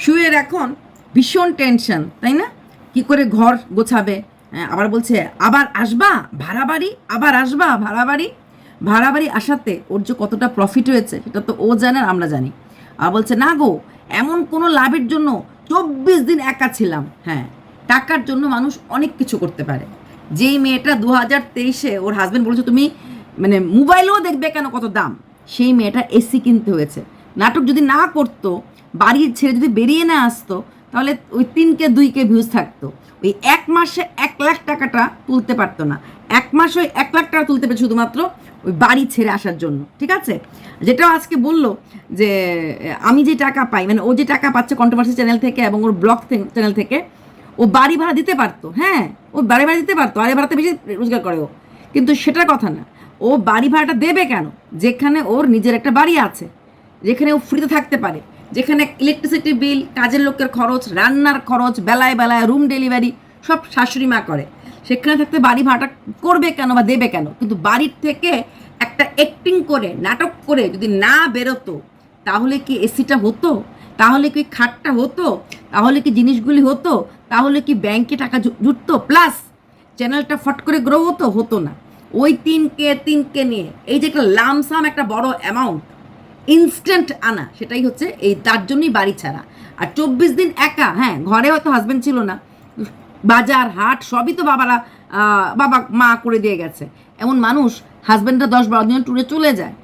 শুয়ের এখন ভীষণ টেনশন তাই না? কি করে ঘর গোছাবে? হ্যাঁ, আবার বলছে আবার আসবা? ভাড়া বাড়ি? আবার আসবা? ভাড়া বাড়ি? ভাড়া বাড়ি আসাতে ওর যে কতটা প্রফিট হয়েছে সেটা তো ও জানে আর আমরা জানি। আর বলছে না গো এমন কোনো লাভের জন্য চব্বিশ দিন একা ছিলাম। হ্যাঁ টাকার জন্য মানুষ অনেক কিছু করতে পারে। যেই মেয়েটা দু হাজার তেইশে ওর হাজব্যান্ড বলেছে তুমি মানে মোবাইলেও দেখবে কেন কত দাম? সেই মেয়েটা এসি কিনতে হয়েছে। নাটক যদি না করতো বাড়ির ছেড়ে যদি বেরিয়ে না আসতো, তাহলে ওই তিনকে, দুইকে ভিউজ থাকতো। ওই এক মাসে এক লাখ টাকাটা তুলতে পারতো না। এক মাসে ওই এক লাখ টাকা তুলতে পারে শুধুমাত্র ওই বাড়ি ছেড়ে আসার জন্য, ঠিক আছে? যেটাও আজকে বলল যে, আমি যে টাকা পাই মানে ও যে টাকা পাচ্ছে কন্ট্রোভার্সি চ্যানেল থেকে এবং ওর ব্লগ চ্যানেল থেকে, ও বাড়ি ভাড়া দিতে পারতো হ্যাঁ? ও বাড়ি ভাড়া দিতে পারতো, আরে ভাড়াতে বেশি রোজগার করে ও। কিন্তু সেটার কথা না। ও বাড়ি ভাড়াটা দেবে কেন? যেখানে ওর নিজের একটা বাড়ি আছে, যেখানে ও ফ্রিতে থাকতে পারে। যেখানে ইলেকট্রিসিটি বিল কাজের লোকের খরচ, রান্নার খরচ, বেলায় বেলায় রুম ডেলিভারি সব শাশুড়ি মা করে। সেখানে থাকতে বাড়ি ভাড়াটা করবে কেন বা দেবে কেন? কিন্তু বাড়ির থেকে একটা অ্যাক্টিং করে, নাটক করে যদি না বেরোতো, তাহলে কি এসিটা হতো? তাহলে কি খাটটা হতো? তাহলে কি জিনিসগুলি হতো? তাহলে কি ব্যাংকে টাকা জুটতো? প্লাস চ্যানেলটা ফট করে গ্রো হতো? হতো না। ওই তিনকে তিনকে নিয়ে, এই যে একটা লামসাম একটা বড় অ্যামাউন্ট ইনস্ট্যান্ট আনা, সেটাই হচ্ছে এই, তার জন্যই বাড়ি ছাড়া। আর চব্বিশ দিন একা হ্যাঁ ঘরে হয়তো হাজব্যান্ড ছিল না। বাজার, হাট, সবই তো বাবারা বাবা, মা করে দিয়ে গেছে। এমন মানুষ হাজব্যান্ডরা দশ বারো দিন ট্যুরে চলে যায়।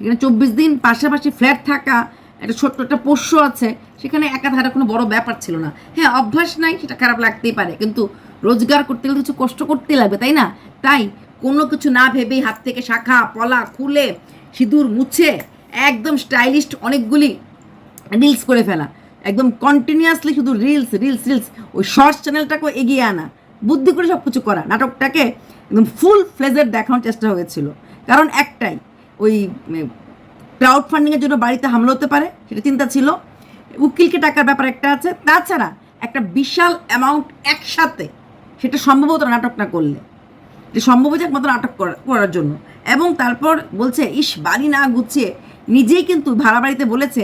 এখানে চব্বিশ দিন পাশাপাশি ফ্ল্যাট থাকা, একটা ছোট্ট একটা পোষ্য আছে, সেখানে একা থাকাটা কোনো বড় ব্যাপার ছিল না। হ্যাঁ অভ্যাস নাই, সেটা খারাপ লাগতেই পারে, কিন্তু রোজগার করতে গেলে কিছু কষ্ট করতেই লাগবে, তাই না? তাই কোনো কিছু না ভেবেই হাত থেকে শাখা, পলা, খুলে, সিঁদুর মুছে একদম স্টাইলিস্ট অনেকগুলি রিলস করে ফেলা। একদম কন্টিনিউয়াসলি শুধু রিলস রিলস রিলস ওই শর্টস চ্যানেলটাকেও এগিয়ে আনা। বুদ্ধি করে সব কিছু করা। নাটকটাকে একদম ফুল ফ্লেজের দেখানোর চেষ্টা হয়েছিল। কারণ একটাই, ওই ক্রাউড ফান্ডিংয়ের জন্য বাড়িতে হামলা হতে পারে, সেটা চিন্তা ছিল। উকিলকে টাকার ব্যাপার একটা আছে। তাছাড়া একটা বিশাল অ্যামাউন্ট একসাথে সেটা সম্ভব হতো করলে। যে সম্ভব হচ্ছে একমাত্র নাটক করা- করার জন্য। এবং তারপর বলছে, ইস, বাড়ি না গুছিয়ে নিজেই কিন্তু ভাড়া বাড়িতে বলেছে,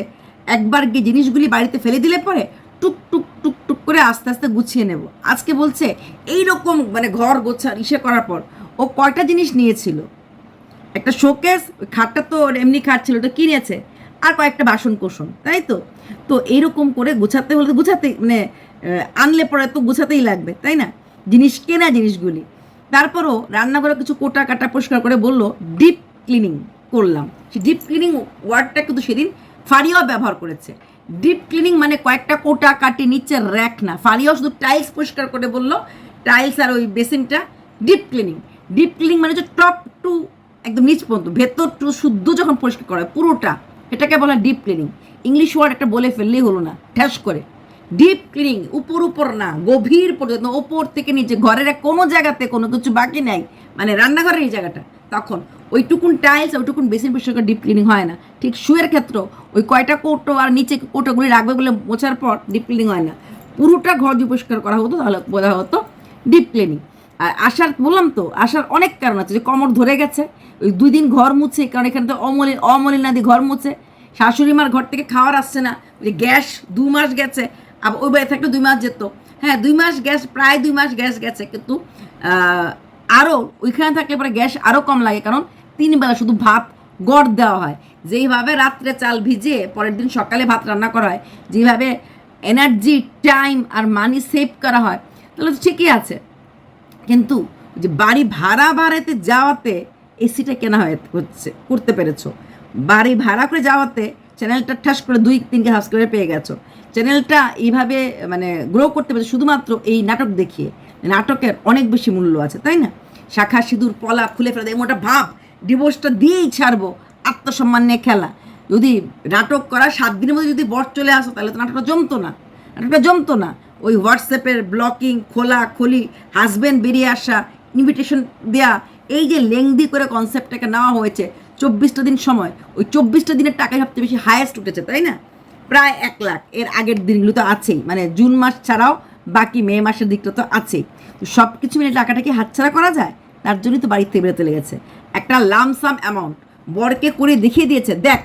একবার গিয়ে জিনিসগুলি বাড়িতে ফেলে দিলে পরে টুক টুক টুক টুক করে আস্তে আস্তে গুছিয়ে নেব। আজকে বলছে এই রকম মানে ঘর গোছা ইসে করার পর ও কয়টা জিনিস নিয়েছিল? একটা শোকেস খাটটা তো এমনি খাট ছিল ওটা কিনেছে, আর কয়েকটা বাসন কোসন তাই তো? তো এইরকম করে গুছাতে হলে তো গুছাতে মানে আনলে পরে তো গুছাতেই লাগবে, তাই না? জিনিস কেনা জিনিসগুলি। তারপরও রান্নাঘরে কিছু কোটা কাটা পরিষ্কার করে বলল, ডিপ ক্লিনিং করলাম। ডিপ ক্লিনিং ওয়ার্ডটা কিন্তু সেদিন ফারিয়াও ব্যবহার করেছে। ডিপ ক্লিনিং মানে কয়েকটা কোটা কাটি নিচে র্যাক না। ফারিয়াও শুধু টাইলস পরিষ্কার করে বলল টাইলস আর ওই বেসিনটা ডিপ ক্লিনিং ডিপ ক্লিনিং মানে হচ্ছে টপ টু একদম নিচ পর্যন্ত, ভেতর টু শুদ্ধ যখন পরিষ্কার করা হয়, পুরোটা। এটাকে বলা ডিপ ক্লিনিং ইংলিশ ওয়ার্ড একটা বলে ফেললেই হলো না ঠ্যাস করে। ডিপ ক্লিনিং উপর উপর না, গভীর পর্যন্ত, ওপর থেকে নিচে, ঘরের কোনো জায়গাতে কোনো কিছু বাকি নাই। মানে রান্নাঘরের এই জায়গাটা, তখন। ওইটুকুন টাইলস ওইটুকুন বেসিন পরিষ্কার ডিপ ক্লিনিং হয় না। ঠিক শুয়ের ক্ষেত্র, ওই কয়টা কৌটো আর নিচে কৌটোগুলি রাখবে বলে মোছার পর ডিপ ক্লিনিং হয় না। পুরোটা ঘর যদি পরিষ্কার করা হতো তাহলে বোঝা হতো ডিপ ক্লিনিং আর আসার বললাম তো আসার অনেক কারণ আছে। যে কমর ধরে গেছে, ওই দুই দিন ঘর মুছে, কারণ এখানে তো অমলিন অমলিন নাদি ঘর মুছে। শাশুড়ি মার ঘর থেকে খাওয়ার আসছে না যে গ্যাস দু মাস গেছে আবার ওই বাড়ি থাকলে দুই মাস যেত। হ্যাঁ দুই মাস গ্যাস, প্রায় দুই মাস গ্যাস গেছে, কিন্তু আরও ওইখানে থাকলে পরে গ্যাস আরও কম লাগে, কারণ তিন বেলা শুধু ভাত গড় দেওয়া হয়। যেইভাবে রাত্রে চাল ভিজিয়ে পরের দিন সকালে ভাত রান্না করা হয় যেভাবে এনার্জি টাইম আর মানি সেভ করা হয়, তাহলে তো ঠিকই আছে। কিন্তু যে বাড়ি ভাড়া ভাড়াতে যাওয়াতে এসিটা কেনা হয়ে হচ্ছে করতে পেরেছ। বাড়ি ভাড়া করে যাওয়াতে চ্যানেলটা ঠাস করে দুই তিনকে সাবস্ক্রাইবার পেয়ে গেছো। চ্যানেলটা এইভাবে মানে গ্রো করতে পেরেছে, শুধুমাত্র এই নাটক দেখিয়ে। নাটকের অনেক বেশি মূল্য আছে, তাই না? শাখা সিঁদুর, পলা খুলে ফেলে দেয় মোটা ভাব ডিভোর্সটা দিয়েই ছাড়বো, আত্মসম্মান নিয়ে খেলা। যদি নাটক করা সাত দিনের মধ্যে যদি বর চলে আসো, তাহলে তো নাটকটা জমতো না। নাটকটা জমতো না। ওই হোয়াটসঅ্যাপের ব্লকিং, খোলা, খোলি হাজব্যান্ড বেরিয়ে আসা ইনভিটেশন দেয়া, এই যে লেংদি করে কনসেপ্টটাকে নেওয়া হয়েছে চব্বিশটা দিন সময়, ওই চব্বিশটা দিনের টাকাই সবচেয়ে বেশি হায়েস্ট উঠেছে, তাই না? প্রায় এক লাখ। এর আগের দিনগুলো তো আছেই। মানে জুন মাস ছাড়াও বাকি মে মাসের দিকটা তো আছেই। তো সব কিছু মিলে টাকাটা কি হাতছাড়া করা যায়? তার জন্যই তো বাড়িতে বেরোতে লেগেছে। একটা লামসাম অ্যামাউন্ট বরকে করে দেখিয়ে দিয়েছে, দেখ,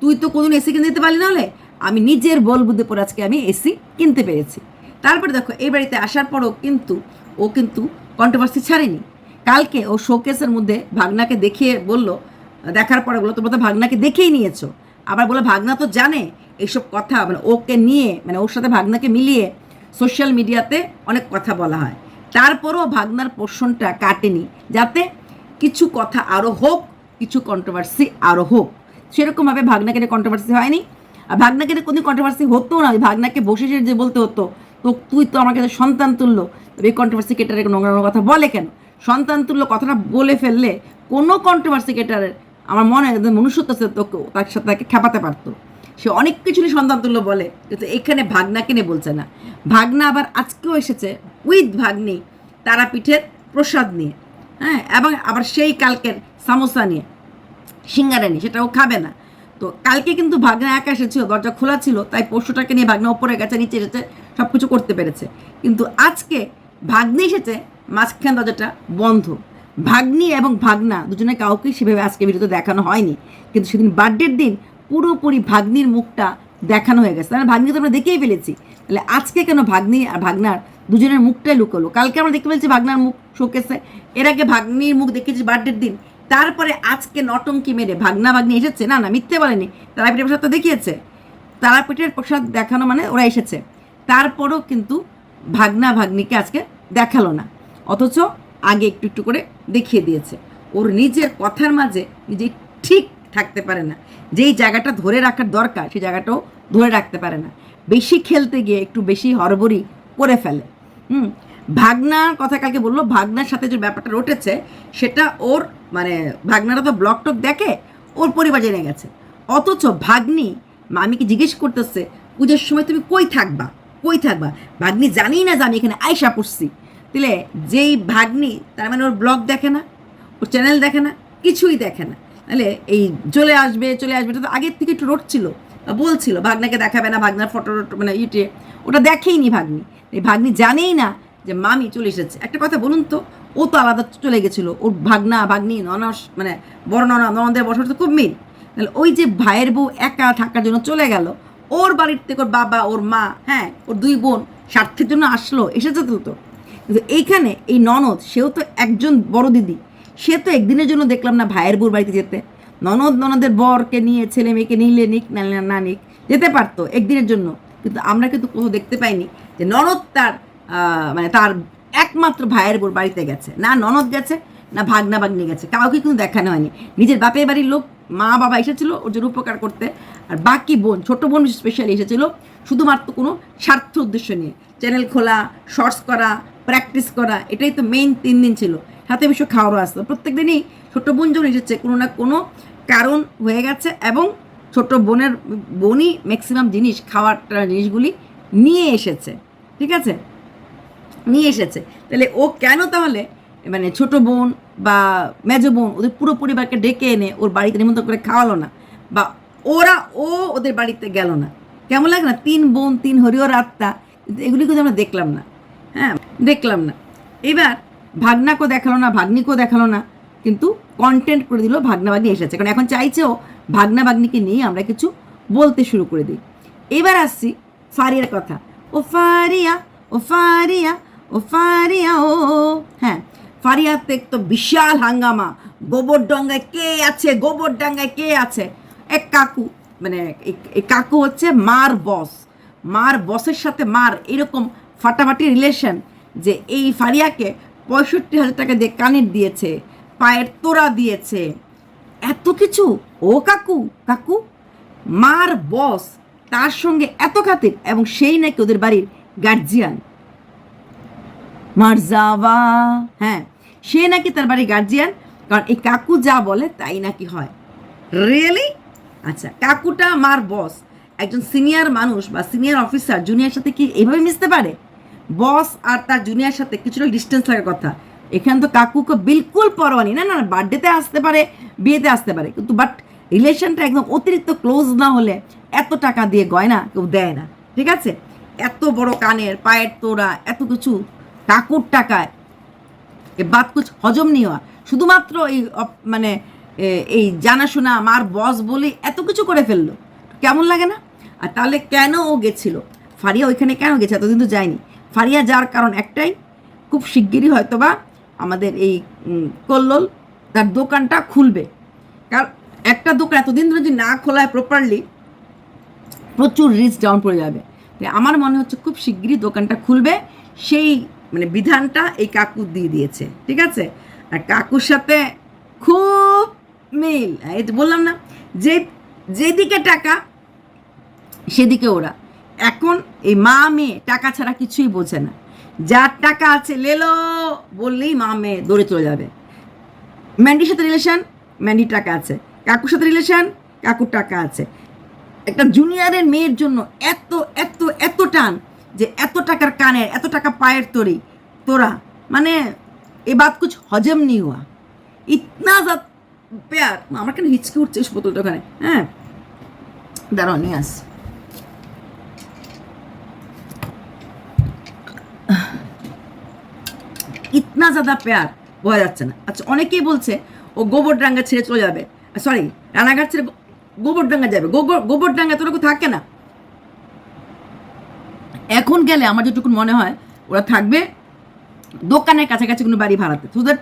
তুই তো কোনোদিন এসি কিনে দিতে পারলি না হলে? আমি নিজের বল বুদ্ধি পরে আজকে আমি এসি কিনতে পেরেছি। তারপরে দেখো, এই বাড়িতে আসার পরও কিন্তু, ও কিন্তু কন্ট্রোভার্সি ছাড়েনি। কালকে ও শোকেসের মধ্যে ভাগনাকে দেখিয়ে বলল, দেখার পরে বলল, তোমরা তো ভাগনাকে দেখেই নিয়েছো। আবার বলে ভাগনা তো জানে এইসব কথা মানে ওকে নিয়ে মানে ওর সাথে ভাগনাকে মিলিয়ে সোশ্যাল মিডিয়াতে অনেক কথা বলা হয়। তারপরও ভাগনার পোর্শনটা কাটেনি, যাতে কিছু কথা আরও হোক, কিছু কন্ট্রোভার্সি আরও হোক। সেরকমভাবে ভাগনাকে কন্ট্রোভার্সি হয়নি। আর ভাগনাকে কোনো কন্ট্রোভার্সি হতো না। ভাগনাকে বসে সে যে বলতে হতো, তো তুই তো আমার কাছে সন্তান তুল্য। তবে এই কন্ট্রোভার্সি কেটারে নোংরা কথা বলে কেন? সন্তান তুল্য কথাটা বলে ফেললে কোনো কন্ট্রোভার্সি কেটারের আমার মনে হয় মনুষ্যত্ব আছে তোকে তার সাথে তাকে খেপাতে পারতো। সে অনেক কিছু নিয়ে সন্তান তুল্য বলে, কিন্তু এখানে ভাগনাকে নিয়ে বলছে না। ভাগনা আবার আজকেও এসেছে উইথ ভাগ্নি, তারাপীঠের প্রসাদ নিয়ে। হ্যাঁ এবং আবার সেই কালকের সামোসা নিয়ে, সিঙ্গারা নিয়ে, সেটাও খাবে না। তো কালকে কিন্তু ভাগনা একা এসেছিল, দরজা খোলা ছিল, তাই পশুটাকে নিয়ে ভাগনা ওপরে গেছে নিচে এসেছে সব কিছু করতে পেরেছে। কিন্তু আজকে ভাগ্নি এসেছে, মাঝখান দরজাটা বন্ধ। ভাগ্নি এবং ভাগনা দুজনে কাউকেই সেভাবে আজকে ভিডিওতে দেখানো হয়নি। কিন্তু সেদিন বার্থডের দিন পুরোপুরি ভাগ্নির মুখটা দেখানো হয়ে গেছে। মানে ভাগ্নি তো আমরা দেখেই ফেলেছি। তাহলে আজকে কেন ভাগ্নি আর ভাগনার দুজনের মুখটাই লুকোলো? কালকে আমরা দেখতে পেয়েছি ভাগনার মুখ শোকেছে এর আগে ভাগ্নির মুখ দেখেছি বার্থডের দিন। তারপরে আজকে নটঙ্কি মেরে ভাগনা ভাগ্নি এসেছে? না না, মিথ্যে বলেনি। তারাপীঠের প্রসাদ তো দেখিয়েছে। তারাপীঠের প্রসাদ দেখানো মানে ওরা এসেছে। তারপরও কিন্তু ভাগনা ভাগ্নিকে আজকে দেখাল না। অথচ আগে একটু একটু করে দেখিয়ে দিয়েছে। ওর নিজের কথার মাঝে নিজে ঠিক থাকতে পারে না। যেই জায়গাটা ধরে রাখার দরকার, সেই জায়গাটাও ধরে রাখতে পারে না। বেশি খেলতে গিয়ে একটু বেশি হরবরি করে ফেলে। হুম? ভাগনার কথা কালকে বলল, ভাগনার সাথে যে ব্যাপারটা রটেছে, সেটা ওর মানে ভাগনারা তো ব্লগ টক দেখে, ওর পরিবার জেনে গেছে। অথচ ভাগ্নি, মামিকে জিজ্ঞেস করতেছে, পুজোর সময় তুমি কই থাকবা? কই থাকবা? ভাগ্নি, জানি না আমি এখানে আয়সা পড়ছি। তাহলে যেই ভাগ্নি, তার মানে ওর ব্লগ দেখে না, ওর চ্যানেল দেখে না, কিছুই দেখে না। তাহলে এই চলে আসবে চলে আসবে, এটা তো আগের থেকে একটু রটছিল বলছিল, ভাগ্নাকে দেখাবে না, ভাগনার ফটো মানে ইটে ওটা দেখেইনি ভাগ্নি। এই ভাগ্নি জানেই না যে মামি চলে এসেছে। একটা কথা বলুন তো, ও তো আলাদা চলে গেছিল। ওর ভাগনা, ভাগ্নি, ননস মানে বড় ননা ননদের বছর তো খুব মিল। তাহলে ওই যে ভাইয়ের বউ একা থাকার জন্য চলে গেল, ওর বাড়ির থেকে ওর বাবা, ওর মা হ্যাঁ ওর দুই বোন স্বার্থের জন্য আসলো, এসেছে তো তো। কিন্তু এইখানে এই ননদ, সেও তো একজন বড় দিদি। সে তো একদিনের জন্য দেখলাম না ভাইয়ের বউর বাড়িতে যেতে। ননদ, ননদের বরকে নিয়ে, ছেলে মেয়েকে নিলে নিক, না না নিক, যেতে পারতো একদিনের জন্য। কিন্তু আমরা কিন্তু কোথাও দেখতে পাইনি যে ননদ তার মানে তার একমাত্র ভাইয়ের বোর বাড়িতে গেছে। না ননদ গেছে, না ভাগনা ভাগ্নি গেছে। কাউকে কিন্তু দেখানো হয়নি। নিজের বাপের বাড়ির লোক, মা বাবা এসেছিল ওর জন্য উপকার করতে। আর বাকি বোন, ছোট বোন স্পেশালি এসেছিল, শুধুমাত্র কোনো স্বার্থ উদ্দেশ্য নিয়ে। চ্যানেল খোলা শর্টস করা প্র্যাকটিস করা, এটাই তো মেইন তিন দিন ছিল। হাতে বিশ্ব খাওয়ারও আসতো প্রত্যেক দিনই ছোট বোন যখন এসেছে, কোনো না কোনো কারণ হয়ে গেছে এবং ছোট বোনের বোনই ম্যাক্সিমাম জিনিস, খাওয়ার জিনিসগুলি নিয়ে এসেছে, ঠিক আছে? নিয়ে এসেছে। তাহলে ও কেন তাহলে মানে ছোট বোন বা মেজো বোন ওদের পুরো পরিবারকে ডেকে এনে ওর বাড়িতে নিমন্ত্রণ করে খাওয়ালো না বা ওরা, ও ওদের বাড়িতে গেল না? কেমন লাগে না? তিন বোন, তিন হরিহর আত্মা, এগুলি কিন্তু আমরা দেখলাম না। হ্যাঁ দেখলাম না। এবার ভাগনাকেও দেখাল না, ভাগ্নিকেও দেখাল না, কিন্তু কন্টেন্ট করে দিল ভাগনা ভাগ্নি এসেছে। কারণ এখন চাইছেও ভাগনা ভাগ্নিকে নিয়ে আমরা কিছু বলতে শুরু করে দিই। এবার আসছি ফারিয়ার কথা। ও ফারিয়া ও ফারিয়া ও ফারিয়া, ও। হ্যাঁ ফারিয়াতে তো বিশাল হাঙ্গামা। গোবর ডঙ্গায় কে আছে? গোবর ডাঙ্গায় কে আছে? এক কাকু মানে কাকু হচ্ছে মার বস। মার বসের সাথে মার এরকম ফাটাফাটি রিলেশন যে এই ফারিয়াকে পঁয়ষট্টি হাজার টাকা দিয়ে কানের দিয়েছে, পায়ের তোড়া দিয়েছে। এত কিছু? ও কাকু কাকু? মার বস, তার সঙ্গে এত খাতির এবং সেই নাকি ওদের বাড়ির গার্জিয়ান মারজাওয়া হ্যাঁ সে নাকি তার বাড়ির গার্জিয়ান কারণ এই কাকু যা বলে তাই নাকি হয়। রিয়েলি আচ্ছা কাকুটা মার বস, একজন সিনিয়র মানুষ বা সিনিয়র অফিসার জুনিয়র সাথে কি এইভাবে মিশতে পারে? বস আর তার জুনিয়র সাথে কিছুটা ডিস্টেন্স থাকার কথা। এখানে তো কাকুকে বিলকুল পরোয়া নেই না না বার্থডেতে আসতে পারে, বিয়েতে আসতে পারে। কিন্তু বাট রিলেশনটা একদম অতিরিক্ত ক্লোজ না হলে এত টাকা দিয়ে গয়না কেউ দেয় না। ঠিক আছে? এত বড় কানের, পায়ের তোড়া, এত কিছু কাকুর টাকায় এ বাদ কুছ হজম নেই হওয়া শুধুমাত্র এই মানে এই জানাশোনা, মার বস বলে এত কিছু করে ফেলল। কেমন লাগে না? আর তাহলে কেন ও গেছিল? ফারিয়া ওইখানে কেন গেছে? এতদিন তো যায়নি। ফারিয়া যাওয়ার কারণ একটাই, খুব শিগগিরই হয়তো বা আমাদের এই কল্লোল তার দোকানটা খুলবে। কারণ একটা দোকান এতদিন ধরে যদি না খোলায় প্রপারলি প্রচুর রিস্ক ডাউন পড়ে যাবে। আমার মনে হচ্ছে খুব শিগগিরই দোকানটা খুলবে। সেই মানে বিধানটা এই কাকু দিয়ে দিয়েছে, ঠিক আছে? আর কাকুর সাথে খুব মিল, এই বললাম না, যে, যেদিকে টাকা, সেদিকে ওরা। এখন এই মা মেয়ে টাকা ছাড়া কিছুই বোঝে না। যার টাকা আছে লেলো বললেই মা মেয়ে দৌড়ে চলে যাবে। ম্যান্ডির সাথে রিলেশন ম্যান্ডির টাকা আছে। কাকুর সাথে রিলেশন কাকুর টাকা আছে। একটা জুনিয়রের মেয়ের জন্য এত এত এত টান যে এত টাকার কানের এত টাকা পায়ের তরি। তোরা মানে এ বাত কুছ হজম নি হুয়া। ইতনা যা প্যার। আমার কেন হিচকে উঠছে বোতলটা ওখানে? হ্যাঁ। দাঁড়াও, নিয়ে আস। জাদা প্যার, বোঝা যাচ্ছে না। আচ্ছা অনেকেই বলছে, ও গোবরডাঙ্গা ছেড়ে চলে যাবে। সরি রানাঘাট ছেড়ে গোবরডাঙ্গা যাবে। গোবর গোবরডাঙ্গা তোরকম থাকে না। এখন গেলে আমার যেটুকু মনে হয়, ওরা থাকবে দোকানের কাছাকাছি কোনো বাড়ি ভাড়াতে সো দ্যাট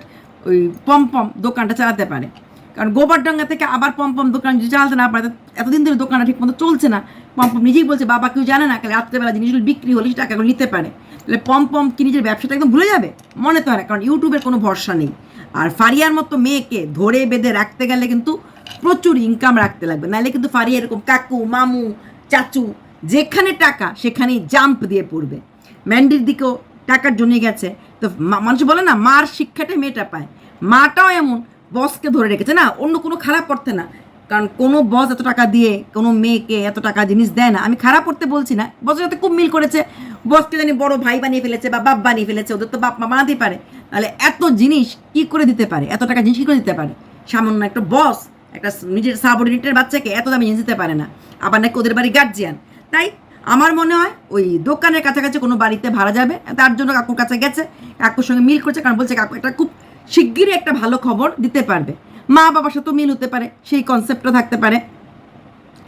ওই পম পম দোকানটা চালাতে পারে। কারণ গোবরডাঙ্গা থেকে আবার পম পম দোকান যদি চালাতে না পারে এতদিন ধরে দোকানটা ঠিক মতো চলছে না। পম পম নিজেই বলছে, বাবা কেউ জানে না, কালে রাত্রেবেলা জিনিসগুলো বিক্রি হলে টাকাগুলো নিতে পারে। তাহলে পম পম কি নিজের ব্যবসাটা একদম ভুলে যাবে? মনে তো হয় কারণ ইউটিউবের কোনো ভরসা নেই। আর ফারিয়ার মতো মেয়েকে ধরে বেঁধে রাখতে গেলে কিন্তু প্রচুর ইনকাম রাখতে লাগবে। নাহলে কিন্তু ফারিয়া এরকম কাকু, মামু, চাচু, যেখানে টাকা, সেখানেই জাম্প দিয়ে পড়বে। ম্যান্ডির দিকেও টাকার জন্য গেছে। তো মানুষ বলে না, মার শিক্ষাটাই মেয়েটা পায়। মাটাও এমন বসকে ধরে রেখেছে। না, অন্য কোনো খারাপ করতে না। কারণ কোনো বস এত টাকা দিয়ে, কোনো মেয়েকে এত টাকা জিনিস দেয় না। আমি খারাপ করতে বলছি না। বসের সাথে খুব মিল করেছে। বসকে জানি বড় ভাই বানিয়ে ফেলেছে বা বাপ বানিয়ে ফেলেছে, ওদের তো বাপ মা বানাতেই পারে। তাহলে এত জিনিস কি করে দিতে পারে? এত টাকা জিনিস কী করে দিতে পারে? সামান্য একটা বস একটা নিজের সাবঅর্ডিনেটের বাচ্চাকে এত দামি জিনিস দিতে পারে না। আবার নাকি ওদের বাড়ি গার্জিয়ান তাই আমার মনে হয় ওই দোকানের কাছাকাছি কোনো বাড়িতে ভাড়া যাবে। তার জন্য কাকুর কাছে গেছে। কাকুর সঙ্গে মিল করছে, কারণ বলছে কাকু এটা খুব শিগগিরই একটা ভালো খবর দিতে পারবে। মা বাবার সাথেও মিল হতে পারে, সেই কনসেপ্টটা থাকতে পারে।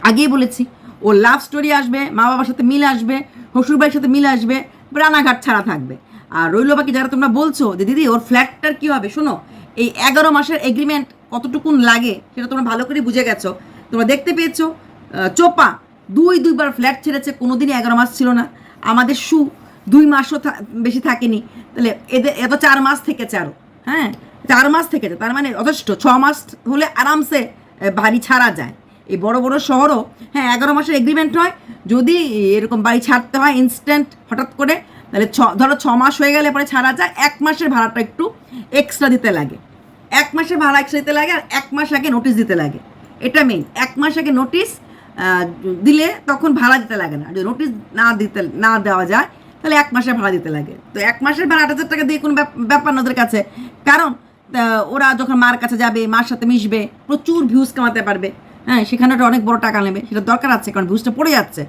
আগেই বলেছি ও লাভ স্টোরি আসবে, মা বাবার সাথে মিল আসবে শ্বশুরবাড়ির সাথে মিল আসবে, রানাঘাট ছাড়া থাকবে। আর রইল বাকি যারা তোমরা বলছো যে, দিদি, ওর ফ্ল্যাটটার কী হবে? শোনো, এই এগারো মাসের এগ্রিমেন্ট কতটুকুন লাগে, সেটা তোমরা ভালো করে বুঝে গেছো। তোমরা দেখতে পেয়েছ চোপা দুই, দুইবার ফ্ল্যাট ছেড়েছে, কোনোদিনই এগারো মাস ছিল না। আমাদের শু দুই মাসও বেশি থাকেনি। তাহলে এদের এত চার মাস থেকে আরও হ্যাঁ? চার মাস থেকেছে তার মানে যথেষ্ট। ছ মাস হলে আরামসে বাড়ি ছাড়া যায়। এই বড় বড় শহরও হ্যাঁ এগারো মাসের এগ্রিমেন্ট হয়। যদি এরকম বাড়ি ছাড়তে হয় ইনস্ট্যান্ট হঠাৎ করে, তাহলে ছ, ধরো ছ মাস হয়ে গেলে পরে ছাড়া যায়। এক মাসের ভাড়াটা একটু এক্সট্রা দিতে লাগে। এক মাসের ভাড়া এক্সট্রা দিতে লাগে আর এক মাস আগে নোটিশ দিতে লাগে। এটা মেইন এক মাস আগে নোটিশ দিলে তখন ভাড়া দিতে লাগে না। যদি নোটিশ না দিতে, না দেওয়া যায় তাহলে এক মাসের ভাড়া দিতে লাগে। তো এক মাসের ভাড়া আট হাজার টাকা দিয়ে কোনো ব্যাপ- ব্যাপার না ওদের কাছে। কারণ ওরা যখন মার কাছে যাবে, মার সাথে মিশবে, প্রচুর ভিউজ কামাতে পারবে। হ্যাঁ সেখানে ওটা অনেক বড় টাকা নেবে। সেটা দরকার আছে, কারণ ভিউজটা পড়ে যাচ্ছে।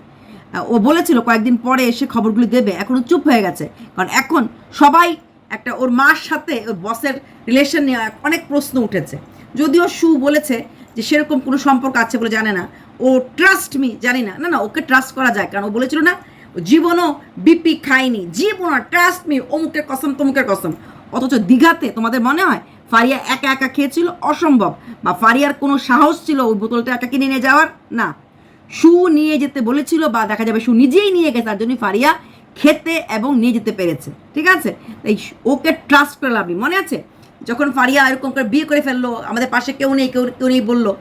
ও বলেছিল, কয়েকদিন পরে এসে খবরগুলি দেবে। এখনও চুপ হয়ে গেছে। কারণ এখন সবাই একটা, ওর মার সাথে, ওর বসের রিলেশন নিয়ে অনেক প্রশ্ন উঠেছে। যদিও সু বলেছে যে, সেরকম কোনো সম্পর্ক আছে বলে জানে না। ও ট্রাস্ট মি জানি না। না না, ওকে ট্রাস্ট করা যায়। কারণ ও বলেছিল না জীবনও বিপি খায়নি। জীবনও ট্রাস্ট মি অমুকের কসম, তমুকের কসম। অথচ দীঘাতে তোমাদের মনে হয় ফারিয়া একা একা খেয়েছিল? অসম্ভব। বা ফারিয়ার কোনো সাহস ছিল ওই বোতলটা একা কিনে নিয়ে যাওয়ার? না। শু নিয়ে যেতে বলেছিল বা দেখা যাবে শু নিজেই নিয়ে গেছে, তার জন্য ফারিয়া খেতে এবং নিয়ে যেতে পেরেছে। ঠিক আছে? এই ওকে ট্রাস্ট করে লাভ। মনে আছে? যখন ফারিয়া এরকম করে বিয়ে করে ফেলল, আমাদের পাশে কেউ নেই, কেউ কেউ নেই বলল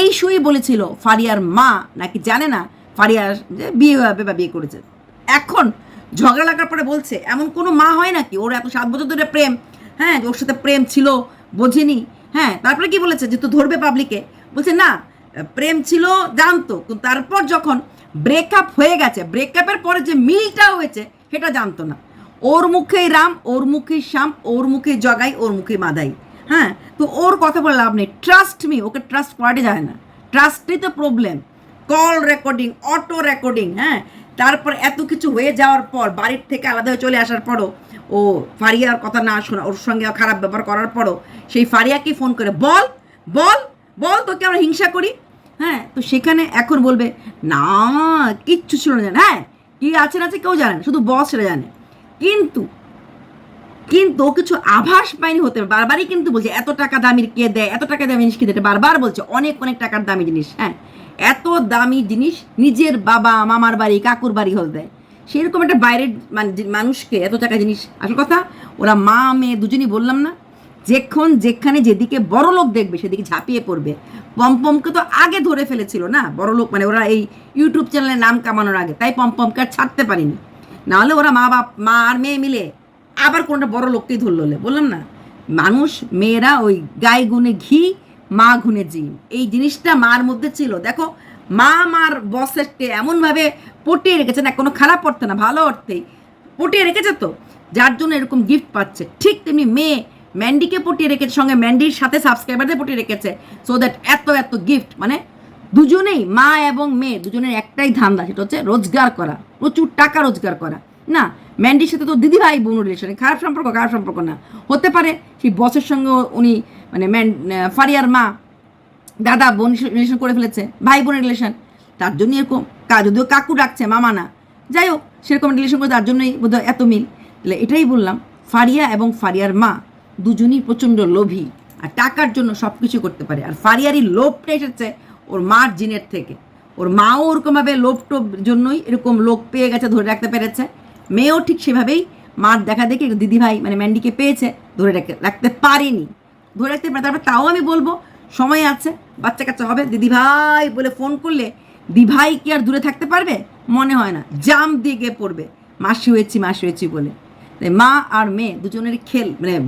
এই শুই বলেছিল, ফারিয়ার মা নাকি জানে না ফারিয়ার যে বিয়ে হবে বা বিয়ে করেছে। এখন ঝগড়া লাগার পরে বলছে, এমন কোনো মা হয় নাকি? ওর এত সাত বছর ধরে প্রেম। হ্যাঁ ওর সাথে প্রেম ছিল, বোঝেনি। হ্যাঁ তারপরে কি বলেছে যে তো ধরবে পাবলিকে বলছে, না, প্রেম ছিল, জানতো। কিন্তু তারপর যখন ব্রেকআপ হয়ে গেছে ব্রেকআপের পরে যে মিলটা হয়েছে, সেটা জানতো না। ওর মুখেই রাম, ওর মুখেই শ্যাম, ওর মুখে জগাই, ওর মুখে মাদাই। হ্যাঁ তো ওর কথা বলে লাভ নেই। ট্রাস্ট মি ওকে ট্রাস্ট করাটি যায় না। ট্রাস্টই তো problem call recording auto recording হ্যাঁ? তারপর এত কিছু হয়ে যাওয়ার পর, বাড়ির থেকে আলাদা হয়ে চলে আসার পরও, ও ফারিয়ার কথা না শোনা, ওর সঙ্গে খারাপ ব্যবহার করার পরও, সেই ফারিয়াকে ফোন করে, বল বল বল, তোকে আমরা হিংসা করি? হ্যাঁ তো সেখানে এখন বলবে, না, কিচ্ছু ছিল না। হ্যাঁ কি আছে না আছে কেউ জানে শুধু বস সেটা জানে। কিন্তু কিন্তু ও কিছু আভাস পায়নি হতে, বারবারই কিন্তু বলছে, এত টাকা দামির কে দেয়? এত টাকা দামি জিনিস কে দেয়? বারবার বলছে, অনেক অনেক টাকার দামি জিনিস হ্যাঁ। এত দামি জিনিস নিজের বাবা, মামার বাড়ি, কাকুর বাড়ি হল দেয়। সেরকম একটা বাইরের মানে মানুষকে এত টাকা জিনিস, আসল কথা, ওরা মা, মেয়ে দুজনই বললাম না যেক্ষণ যেখানে যেদিকে বড় লোক দেখবে, সেদিকে ঝাঁপিয়ে পড়বে। পম্পমকে তো আগে ধরে ফেলেছিল না, বড় লোক মানে ওরা এই ইউটিউব চ্যানেলে নাম কামানোর আগে, তাই পম্পমকে আর ছাড়তে পারিনি। নাহলে ওরা মা, বাপ, মা আর মেয়ে মিলে আবার কোনটা বড় লোককেই ধরলো বললাম না। মানুষ, মেয়েরা ওই গায়ে গুনে ঘি মা গুনে জি এই জিনিসটা মার মধ্যে ছিল। দেখো, মা মার বসেরকে এমনভাবে পটিয়ে রেখেছে না, কোনো খারাপ অর্থে না, ভালো অর্থেই। পটিয়ে রেখেছে তো, যার জন্য এরকম গিফট পাচ্ছে। ঠিক তেমনি মেয়ে ম্যান্ডিকে পটিয়ে রেখেছে, সঙ্গে ম্যান্ডির সাথে সাবস্ক্রাইবারদের পটিয়ে রেখেছে। সো দ্যাট এত এত গিফট মানে দুজনেই, মা এবং মেয়ে, দুজনের একটাই ধান্দা, সেটা হচ্ছে রোজগার করা। প্রচুর টাকা রোজগার করা। না ম্যান্ডির সাথে তো দিদি ভাই বোন রিলেশনে খারাপ সম্পর্ক খারাপ সম্পর্ক না। হতে পারে সেই বসের সঙ্গে উনি মানে ম্যান ফারিয়ার মা, দাদা, বোন রিলেশন করে ফেলেছে, ভাই বোনের রিলেশন তার জন্য এরকম কা- যদিও কাকু ডাকছে, মামা না। যাই হোক, সেরকম রিলেশন করে তার জন্যই বোধহয় এত মিল। তাহলে এটাই বললাম, ফারিয়া এবং ফারিয়ার মা দুজনই প্রচণ্ড লোভী আর টাকার জন্য সব কিছু করতে পারে। আর ফারিয়ারই লোভটা এসেছে ওর মার জিনের থেকে। ওর মাও ওরকমভাবে লোভ টোভ জন্যই এরকম লোক পেয়ে গেছে, ধরে রাখতে পেরেছে। মেয়েও ঠিক সেভাবেই মার দেখা দেখে দিদি ভাই মানে ম্যান্ডিকে পেয়েছে, ধরে রাখতে রাখতে পারেনি। ধরে রাখতে পারে তারপর তাও আমি বলব, সময় আছে, বাচ্চা কাচ্চা হবে দিদি ভাই বলে ফোন করলে দি ভাই কি আর দূরে থাকতে পারবে? মনে হয় না, জাম দিয়ে গিয়ে পড়বে। মাসি হয়েছি মাসি হয়েছি বলে। মা আর মেয়ে দুজনের খেল মানে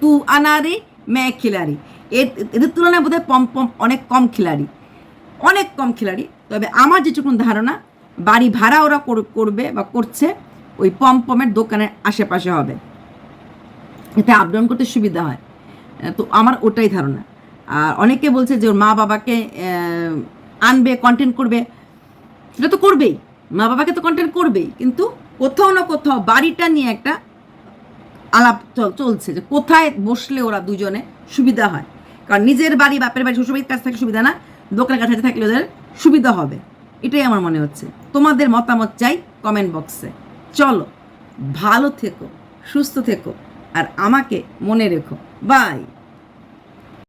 তু আনারি মেয়ে খিলাড়ি। এর এদের তুলনায় বোধহয় পম পম, অনেক কম খিলাড়ি। অনেক কম খিলাড়ি। তবে আমার যেটুকুন ধারণা, বাড়ি ভাড়া ওরা কর- করবে বা করছে ওই পমপমের দোকানের আশেপাশে হবে। এতে আপডাউন করতে সুবিধা হয়। তো আমার ওটাই ধারণা। আর অনেকে বলছে যে ওর মা বাবাকে আনবে কন্টেন্ট করবে। সেটা তো করবেই। মা বাবাকে তো কন্টেন্ট করবেই। কিন্তু কোথাও না কোথাও বাড়িটা নিয়ে একটা আলাপ চল- চলছে যে কোথায় বসলে ওরা দুজনে সুবিধা হয়। কারণ নিজের বাড়ি, বাপের বাড়ি, শ্বশুরবাড়ির কাছে থাকলে সুবিধা না, দোকানের কাছে থাকলে ওদের সুবিধা হবে। এটাই আমার মনে হচ্ছে। তোমাদের মতামত চাই কমেন্ট বক্সে। চলো ভালো থেকো সুস্থ থেকো আর আমাকে মনে রেখো। বাই।